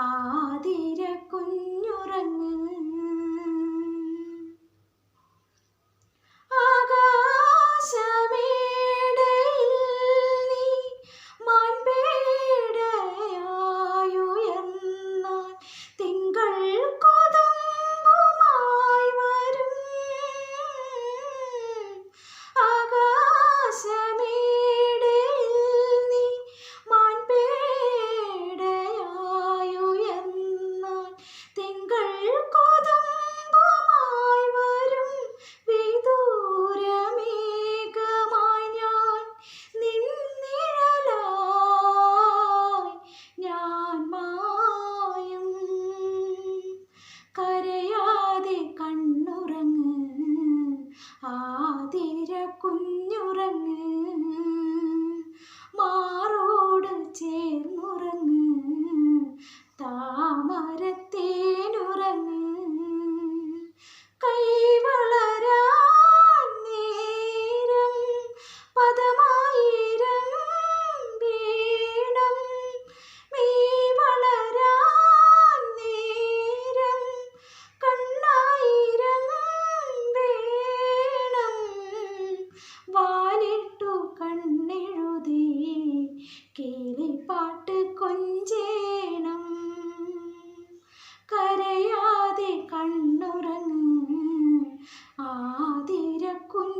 ആതിര ആതിര കുഞ്ഞുറങ്ങ് മാറോട് ചേർന്നുറങ്ങ് താമരത്തേനുറങ്ങ് kun